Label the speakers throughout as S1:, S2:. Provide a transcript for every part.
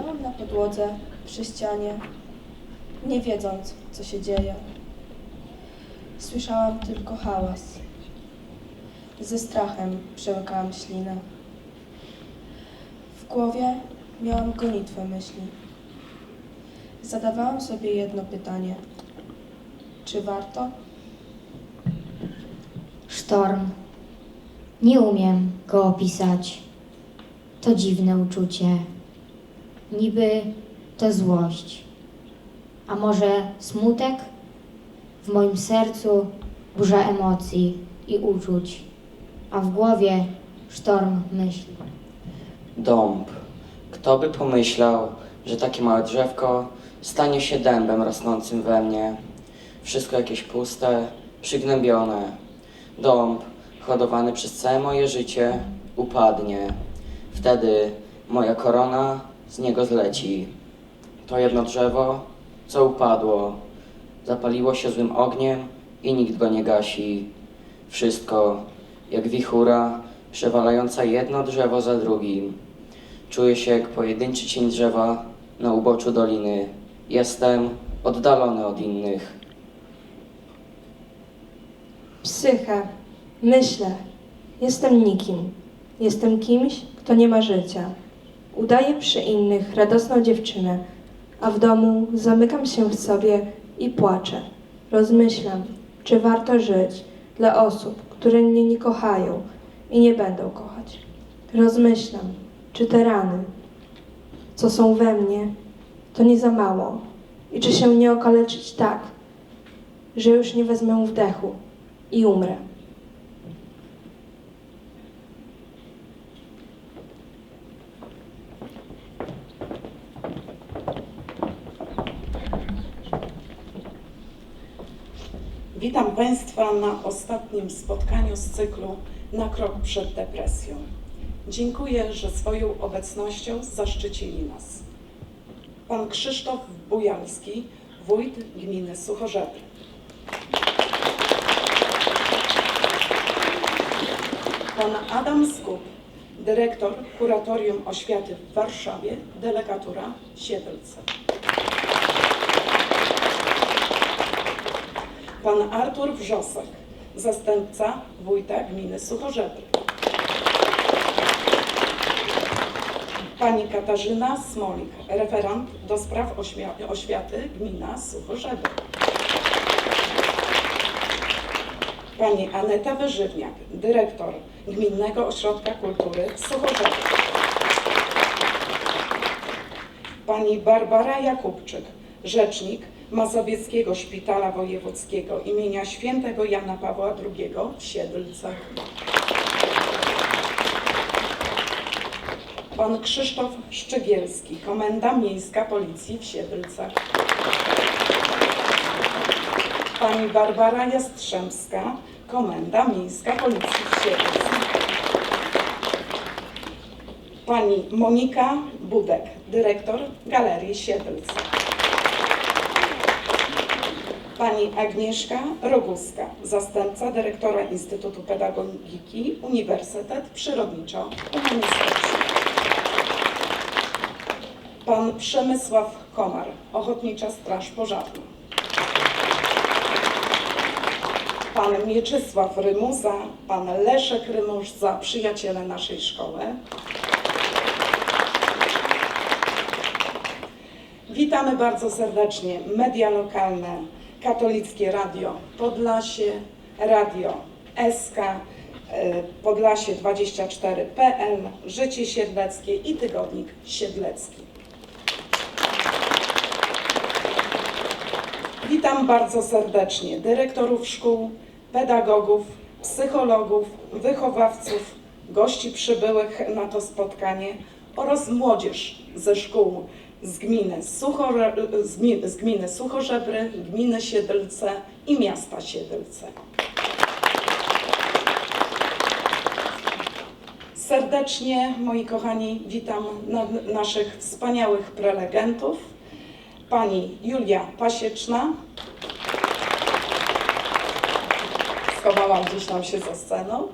S1: Siedziałam na podłodze przy ścianie, nie wiedząc, co się dzieje. Słyszałam tylko hałas. Ze strachem przełykałam ślinę. W głowie miałam gonitwę myśli. Zadawałam sobie jedno pytanie. Czy warto?
S2: Sztorm. Nie umiem go opisać. To dziwne uczucie. Niby to złość. A może smutek? W moim sercu burza emocji i uczuć, a w głowie sztorm myśli.
S3: Dąb. Kto by pomyślał, że takie małe drzewko stanie się dębem rosnącym we mnie. Wszystko jakieś puste, przygnębione. Dąb, hodowany przez całe moje życie, upadnie. Wtedy moja korona z niego zleci. To jedno drzewo, co upadło, zapaliło się złym ogniem i nikt go nie gasi. Wszystko jak wichura przewalająca jedno drzewo za drugim. Czuję się jak pojedynczy cień drzewa na uboczu doliny. Jestem oddalony od innych.
S4: Psyche. Myślę. Jestem nikim. Jestem kimś, kto nie ma życia. Udaję przy innych radosną dziewczynę, a w domu zamykam się w sobie i płaczę. Rozmyślam, czy warto żyć dla osób, które mnie nie kochają i nie będą kochać. Rozmyślam, czy te rany, co są we mnie, to nie za mało i czy się nie okaleczyć tak, że już nie wezmę wdechu i umrę.
S5: Witam Państwa na ostatnim spotkaniu z cyklu Na krok przed depresją. Dziękuję, że swoją obecnością zaszczycili nas. Pan Krzysztof Bujalski, wójt gminy Suchorzeby. Pan Adam Skup, dyrektor Kuratorium Oświaty w Warszawie, delegatura Siedlce. Pan Artur Wrzosek, zastępca wójta gminy Suchorzeby. Pani Katarzyna Smolik, referent do spraw oświaty gmina Suchorzeby. Pani Aneta Wyżywniak, dyrektor Gminnego Ośrodka Kultury w Suchorzewie. Pani Barbara Jakubczyk, rzecznik Mazowieckiego Szpitala Wojewódzkiego imienia świętego Jana Pawła II w Siedlcach. Pan Krzysztof Szczygielski, Komenda Miejska Policji w Siedlcach. Pani Barbara Jastrzębska, Komenda Miejska Policji w Siedlcach. Pani Monika Budek, dyrektor Galerii Siedlce. Pani Agnieszka Roguska, zastępca dyrektora Instytutu Pedagogiki Uniwersytet Przyrodniczo-Humanistyczny. Pan Przemysław Komar, Ochotnicza Straż Pożarna. Pan Mieczysław Rymuza, pan Leszek Rymuza, przyjaciele naszej szkoły. Witamy bardzo serdecznie media lokalne, Katolickie Radio. Podlasie, Radio. SK, e, Podlasie 24.pl, Życie Siedleckie i Tygodnik Siedlecki. Witam bardzo serdecznie dyrektorów szkół, pedagogów, psychologów, wychowawców, gości przybyłych na to spotkanie oraz młodzież ze szkół z gminy, Suchore, z gminy, z gminy Siedlce i miasta Siedlce. Serdecznie, moi kochani, witam na, naszych wspaniałych prelegentów. Pani Julia Pasieczna. Schowała gdzieś tam się za sceną.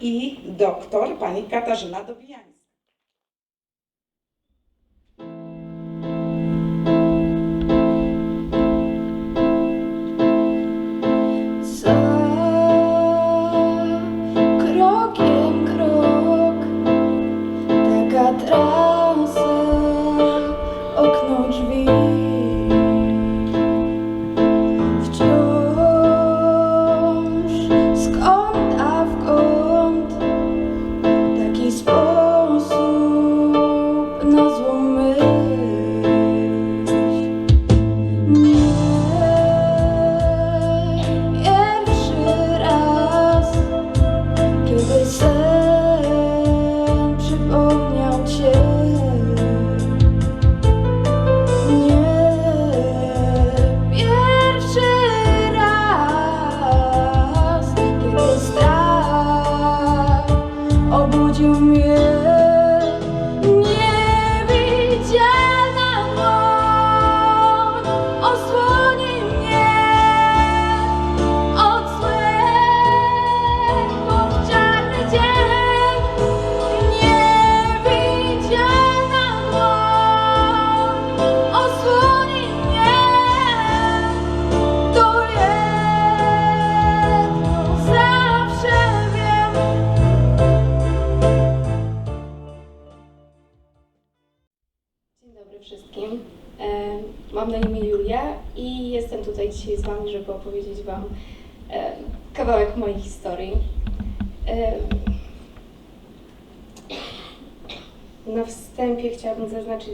S5: I doktor pani Katarzyna Dobijańska.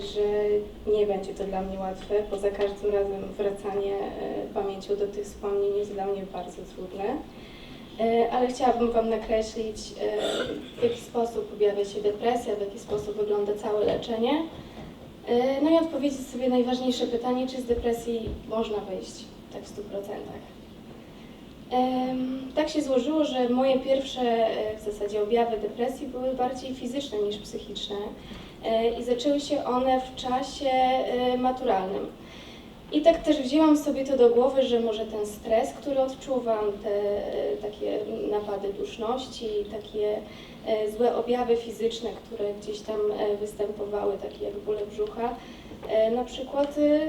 S6: Że nie będzie to dla mnie łatwe, bo za każdym razem wracanie e, pamięcią do tych wspomnień jest dla mnie bardzo trudne. E, ale chciałabym Wam nakreślić, e, w jaki sposób objawia się depresja, w jaki sposób wygląda całe leczenie. No i odpowiedzieć sobie najważniejsze pytanie, czy z depresji można wyjść tak w 100%. Em, Tak się złożyło, że moje pierwsze w zasadzie objawy depresji były bardziej fizyczne niż psychiczne i zaczęły się one w czasie e, maturalnym. I tak też wzięłam sobie to do głowy, że może ten stres, który odczuwam, te e, takie napady duszności, takie e, złe objawy fizyczne, które gdzieś tam e, występowały, takie jak bóle brzucha, e, na przykład e,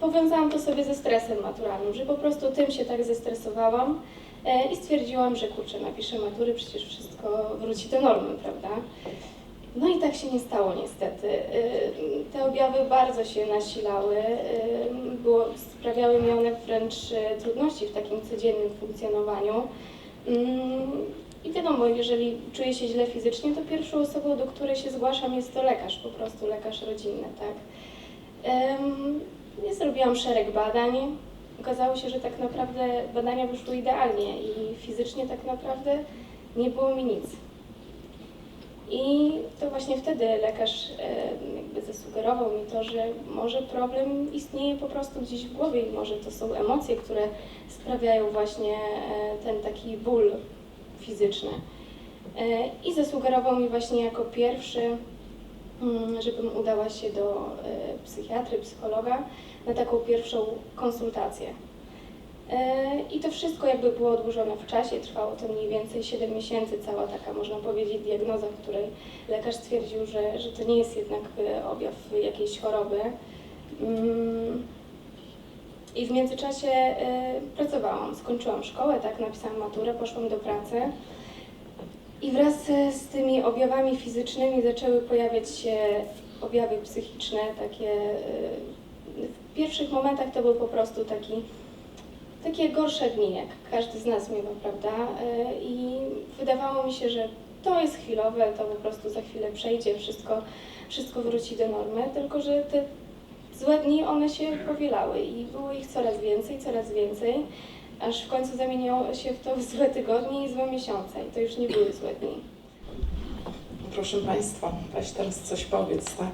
S6: powiązałam to sobie ze stresem maturalnym, że po prostu tym się tak zestresowałam e, i stwierdziłam, że kurczę, napiszę matury, przecież wszystko wróci do normy, prawda? No i tak się nie stało niestety. Y, Te objawy bardzo się nasilały, y, było, sprawiały mi one wręcz y, trudności w takim codziennym funkcjonowaniu. Mm, I wiadomo, jeżeli czuję się źle fizycznie, to pierwszą osobą, do której się zgłaszam jest to lekarz, po prostu lekarz rodzinny, tak. Ja zrobiłam szereg badań. Okazało się, że tak naprawdę badania wyszły idealnie i fizycznie tak naprawdę nie było mi nic. I to właśnie wtedy lekarz jakby zasugerował mi to, że może problem istnieje po prostu gdzieś w głowie i może to są emocje, które sprawiają właśnie e, ten taki ból fizyczny. E, I zasugerował mi właśnie jako pierwszy, mm, żebym udała się do e, psychiatry, psychologa na taką pierwszą konsultację. E, I to wszystko jakby było odłożone w czasie, trwało to mniej więcej 7 miesięcy, cała taka można powiedzieć diagnoza, w której lekarz stwierdził, że, że to nie jest jednak e, objaw jakiejś choroby. Mm, I w międzyczasie e, pracowałam, skończyłam szkołę, tak, napisałam maturę, poszłam do pracy. I wraz z tymi objawami fizycznymi zaczęły pojawiać się objawy psychiczne, takie w pierwszych momentach to był po prostu taki takie gorsze dni, jak każdy z nas miewa, prawda? E, I wydawało mi się, że to jest chwilowe, to po prostu za chwilę przejdzie, wszystko, wszystko wróci do normy, tylko że te złe dni, one się powielały i było ich coraz więcej, coraz więcej, aż w końcu zamieniło się w to złe tygodnie i złe miesiące i to już nie były złe dni.
S5: Proszę Państwa, weź teraz coś powiedz, tak?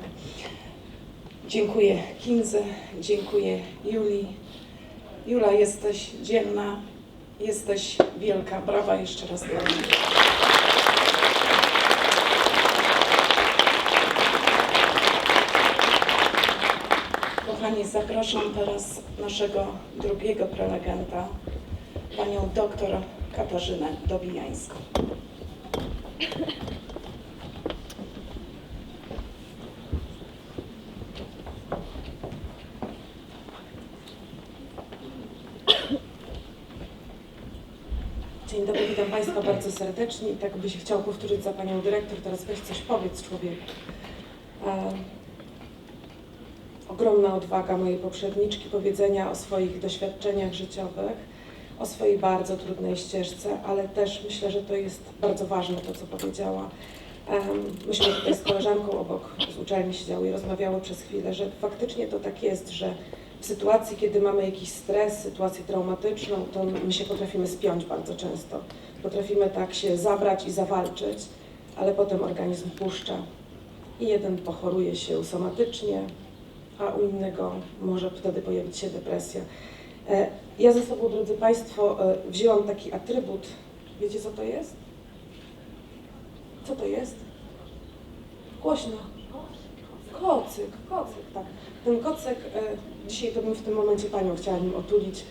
S5: Dziękuję Kindze, dziękuję Julii. Jula, jesteś dzielna, jesteś wielka. Brawa jeszcze raz dla mnie. Kochani, zapraszam teraz naszego drugiego prelegenta, panią doktor Katarzynę Dobijańską.
S7: Państwa bardzo serdecznie. I tak by się chciał powtórzyć za Panią Dyrektor, teraz weź coś powiedz człowieku. E, ogromna odwaga mojej poprzedniczki powiedzenia o swoich doświadczeniach życiowych, o swojej bardzo trudnej ścieżce, ale też myślę, że to jest bardzo ważne to, co powiedziała. Em, Myśmy tutaj z koleżanką obok z uczelni siedziały i rozmawiały przez chwilę, że faktycznie to tak jest, że w sytuacji, kiedy mamy jakiś stres, sytuację traumatyczną, to my się potrafimy spiąć bardzo często. Potrafimy tak się zabrać i zawalczyć, ale potem organizm puszcza i jeden pochoruje się somatycznie, a u innego może wtedy pojawić się depresja. E, Ja ze sobą, drodzy Państwo, e, wzięłam taki atrybut. Wiecie, co to jest? Co to jest? Głośno. Kocyk, kocyk, tak. Ten kocyk, e, dzisiaj to bym w tym momencie Panią chciała nim otulić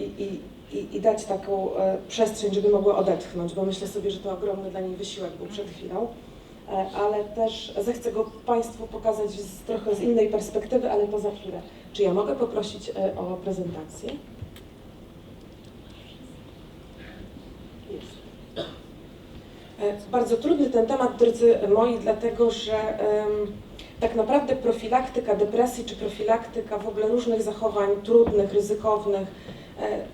S7: i, i, i, i dać taką e, przestrzeń, żeby mogła odetchnąć, bo myślę sobie, że to ogromny dla niej wysiłek był przed chwilą. E, ale też zechcę go Państwu pokazać z trochę z innej perspektywy, ale to za chwilę. Czy ja mogę poprosić e, o prezentację? Jest. Bardzo trudny ten temat, drodzy moi, dlatego że em, tak naprawdę profilaktyka depresji czy profilaktyka w ogóle różnych zachowań trudnych, ryzykownych,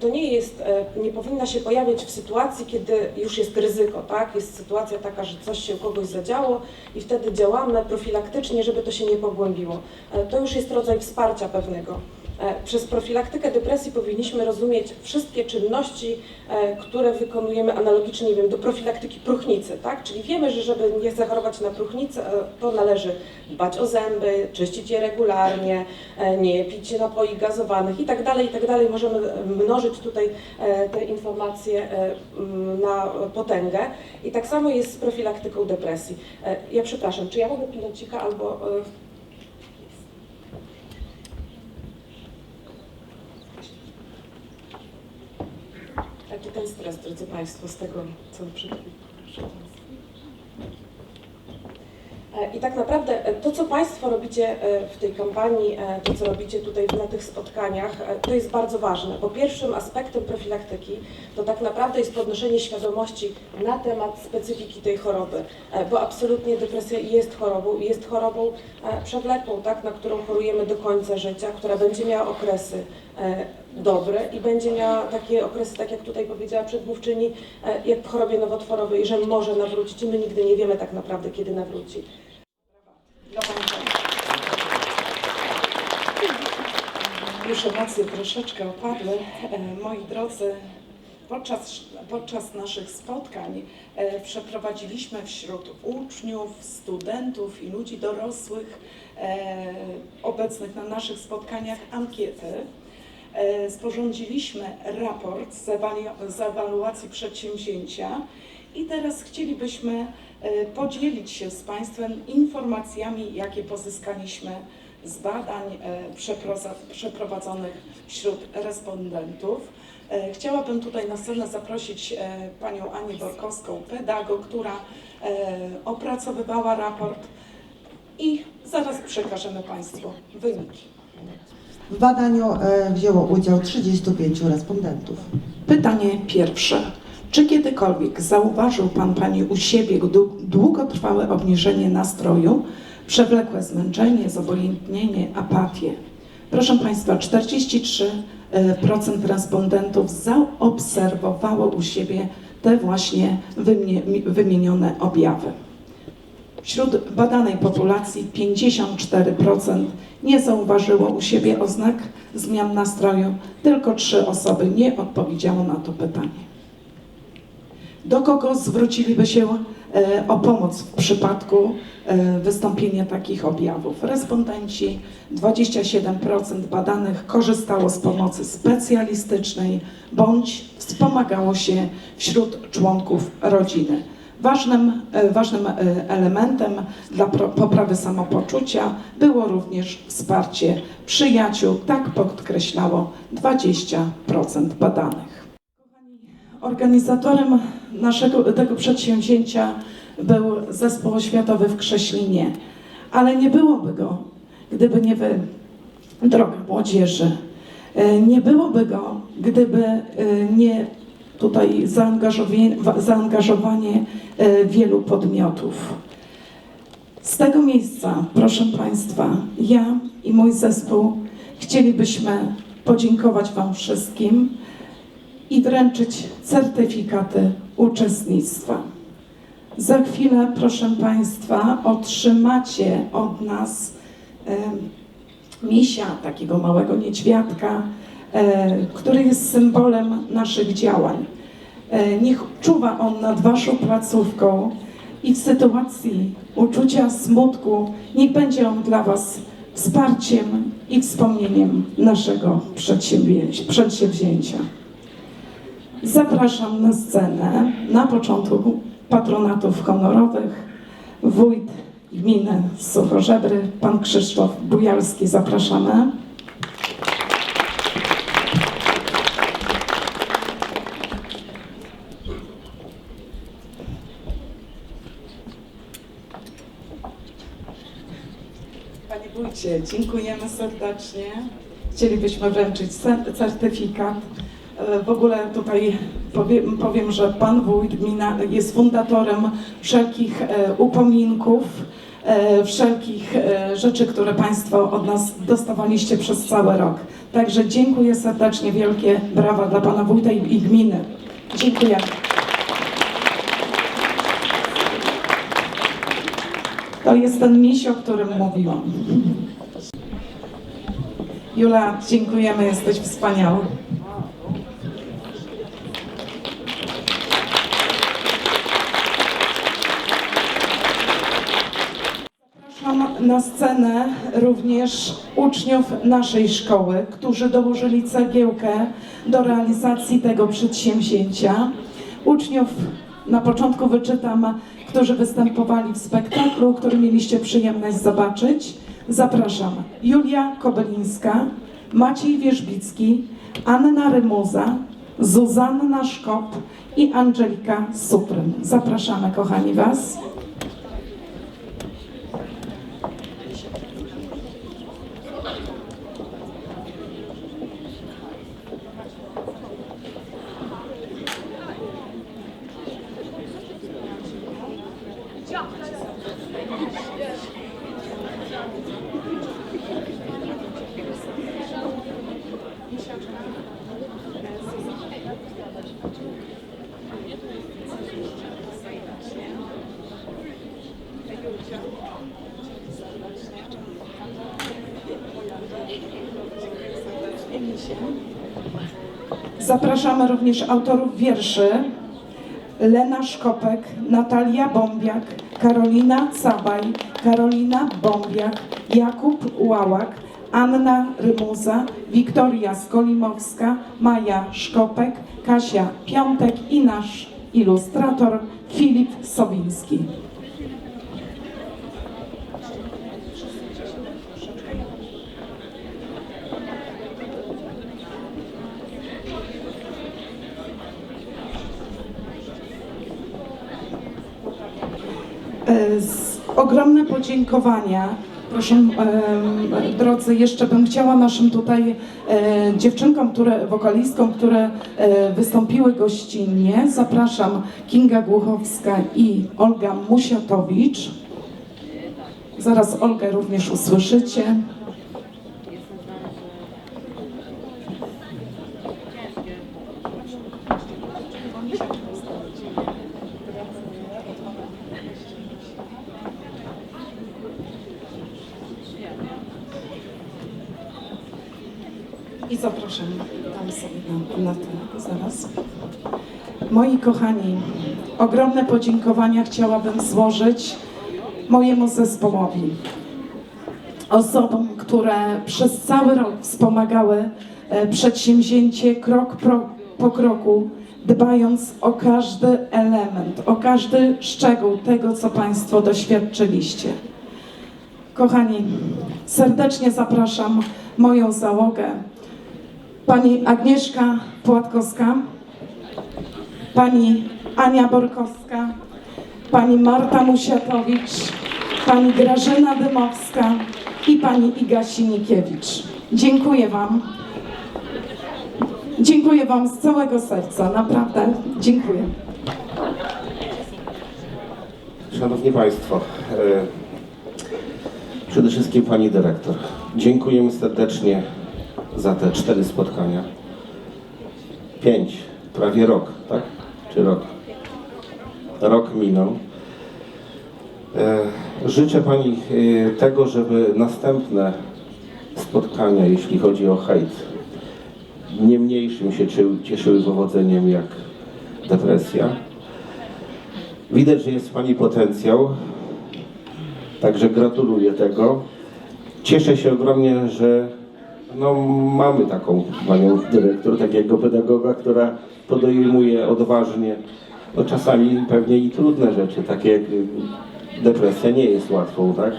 S7: to nie jest, e, nie powinna się pojawiać w sytuacji, kiedy już jest ryzyko, tak? Jest sytuacja taka, że coś się u kogoś zadziało i wtedy działamy profilaktycznie, żeby to się nie pogłębiło. E, To już jest rodzaj wsparcia pewnego. E, Przez profilaktykę depresji powinniśmy rozumieć wszystkie czynności, e, które wykonujemy analogicznie, nie wiem, do profilaktyki próchnicy, tak? Czyli wiemy, że żeby nie zachorować na próchnicę, e, to należy dbać o zęby, czyścić je regularnie, nie pić napoi gazowanych i tak dalej, i tak. Możemy mnożyć tutaj te informacje na potęgę. I tak samo jest z profilaktyką depresji. Ja przepraszam, czy ja mogę pilocika albo... ten stres, drodzy Państwo, z tego, co przed chwilą. E, I tak naprawdę e, to, co Państwo robicie e, w tej kampanii, to, co robicie tutaj na tych spotkaniach, to jest bardzo ważne, bo pierwszym aspektem profilaktyki to tak naprawdę jest podnoszenie świadomości na temat specyfiki tej choroby, bo absolutnie depresja jest chorobą jest chorobą przewlekłą, tak, na którą chorujemy do końca życia, która będzie miała okresy dobre i będzie miała takie okresy, tak jak tutaj powiedziała przedmówczyni, e, jak w chorobie nowotworowej, że może nawrócić i my nigdy nie wiemy tak naprawdę, kiedy nawróci. Pani
S5: Już emocje troszeczkę opadły. E, Moi drodzy, podczas, podczas naszych spotkań e, przeprowadziliśmy wśród uczniów, studentów i ludzi dorosłych e, obecnych na naszych spotkaniach ankiety. E, Sporządziliśmy raport z ewalu- z ewaluacji przedsięwzięcia i teraz chcielibyśmy e, podzielić się z Państwem informacjami, jakie pozyskaliśmy z badań e, przeprowadzonych wśród respondentów. Chciałabym tutaj na scenę zaprosić panią Anię Borkowską, pedagog, która opracowywała raport i zaraz przekażemy Państwu wyniki.
S8: W badaniu e, wzięło udział 35 respondentów.
S5: Pytanie pierwsze. Czy kiedykolwiek zauważył Pan Pani u siebie dłu- długotrwałe obniżenie nastroju, przewlekłe zmęczenie, zobojętnienie, apatię? Proszę Państwa, 43% respondentów zaobserwowało u siebie te właśnie wymie- wymienione objawy. Wśród badanej populacji 54% nie zauważyło u siebie oznak zmian nastroju, tylko trzy osoby nie odpowiedziało na to pytanie. Do kogo zwróciliby się e, o pomoc w przypadku e, wystąpienia takich objawów? Respondenci 27% badanych korzystało z pomocy specjalistycznej bądź wspomagało się wśród członków rodziny. Ważnym, e, ważnym e, elementem dla poprawy samopoczucia było również wsparcie przyjaciół, tak podkreślało 20% badanych. Organizatorem naszego tego przedsięwzięcia był Zespół Oświatowy w Krześlinie, ale nie byłoby go, gdyby nie wy, droga młodzieży. E, Nie byłoby go, gdyby nie tutaj zaangażowanie, wa- zaangażowanie e, wielu podmiotów. Z tego miejsca, proszę Państwa, ja i mój zespół chcielibyśmy podziękować Wam wszystkim i wręczyć certyfikaty uczestnictwa. Za chwilę, proszę Państwa, otrzymacie od nas em, misia, takiego małego niedźwiadka, e, który jest symbolem naszych działań. E, Niech czuwa on nad Waszą placówką i w sytuacji uczucia smutku niech będzie on dla Was wsparciem i wspomnieniem naszego przedsięwzięcia. przedsięwzięcia. Zapraszam na scenę na początku patronatów honorowych wójt gminy Suchożebry, pan Krzysztof Bujalski. Zapraszamy. Dziękujemy serdecznie. Chcielibyśmy wręczyć cer- certyfikat. E, W ogóle tutaj powiem, powiem że pan wójt gmina jest fundatorem wszelkich e, upominków e, wszelkich rzeczy, które Państwo od nas dostawaliście przez cały rok. Także dziękuję serdecznie, wielkie brawa dla Pana Wójta i gminy. Dziękuję. To jest ten miś, o którym mówiłam. Jula, dziękujemy, jesteś wspaniała. Zapraszam na scenę również uczniów naszej szkoły, którzy dołożyli cegiełkę do realizacji tego przedsięwzięcia. Uczniów na początku wyczytam, którzy występowali w spektaklu, który mieliście przyjemność zobaczyć. Zapraszam. Julia Kobelińska, Maciej Wierzbicki, Anna Rymuza, Zuzanna Szkop i Angelika Suprym. Zapraszamy, kochani Was. Zapraszamy również autorów wierszy Lena Szkopek, Natalia Bombiak, Karolina Cabaj, Karolina Bombiak, Jakub Łałak, Anna Rymuza, Wiktoria Skolimowska, Maja Szkopek, Kasia Piątek i nasz ilustrator Filip Sowiński. E, Z ogromne podziękowania. Proszę, drodzy, jeszcze bym chciała naszym tutaj e, dziewczynkom, które, wokalistkom, które e, wystąpiły gościnnie. Zapraszam Kinga Głuchowska i Olga Musiatowicz. Zaraz Olgę również usłyszycie. I zapraszam tam sobie na, na to zaraz. Moi kochani, ogromne podziękowania chciałabym złożyć mojemu zespołowi. Osobom, które przez cały rok wspomagały e, przedsięwzięcie krok pro, po kroku, dbając o każdy element, o każdy szczegół tego, co Państwo doświadczyliście. Kochani, serdecznie zapraszam moją załogę. Pani Agnieszka Płatkowska, pani Ania Borkowska, pani Marta Musiatowicz, pani Grażyna Dymowska i pani Iga Sinikiewicz. Dziękuję Wam. Dziękuję Wam z całego serca, naprawdę dziękuję.
S9: Szanowni Państwo, e, przede wszystkim Pani Dyrektor, dziękujemy serdecznie za te cztery spotkania. Pięć, prawie rok, tak? Czy rok? Rok minął. E, Życzę Pani e, tego, żeby następne spotkania, jeśli chodzi o hejt, nie mniejszym się cieszyły- powodzeniem jak depresja. Widać, że jest Pani potencjał, także gratuluję tego. Cieszę się ogromnie, że no, mamy taką Panią dyrektor, takiego pedagoga, która podejmuje odważnie, no czasami pewnie i trudne rzeczy, takie jak y, depresja nie jest łatwą, tak?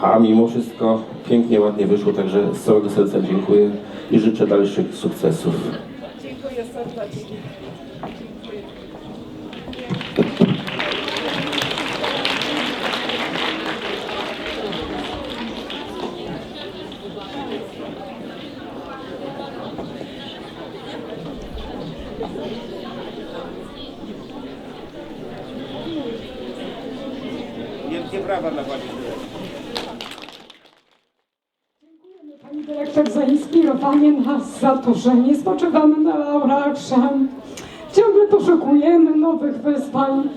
S9: A mimo wszystko pięknie, ładnie wyszło, także z całego serca dziękuję i życzę dalszych sukcesów.
S5: Dziękuję serdecznie.
S10: Dla pani dyrektor.
S11: Za inspirowanie nas, za to, że nie spoczywamy na laurach, ciągle poszukujemy nowych wyzwań.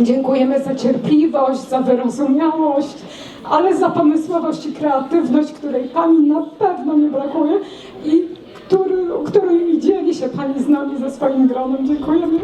S11: Dziękujemy za cierpliwość, za wyrozumiałość, ale za pomysłowość i kreatywność, której Pani na pewno nie brakuje i który, której i dzieli się Pani z nami ze swoim gronem. Dziękujemy.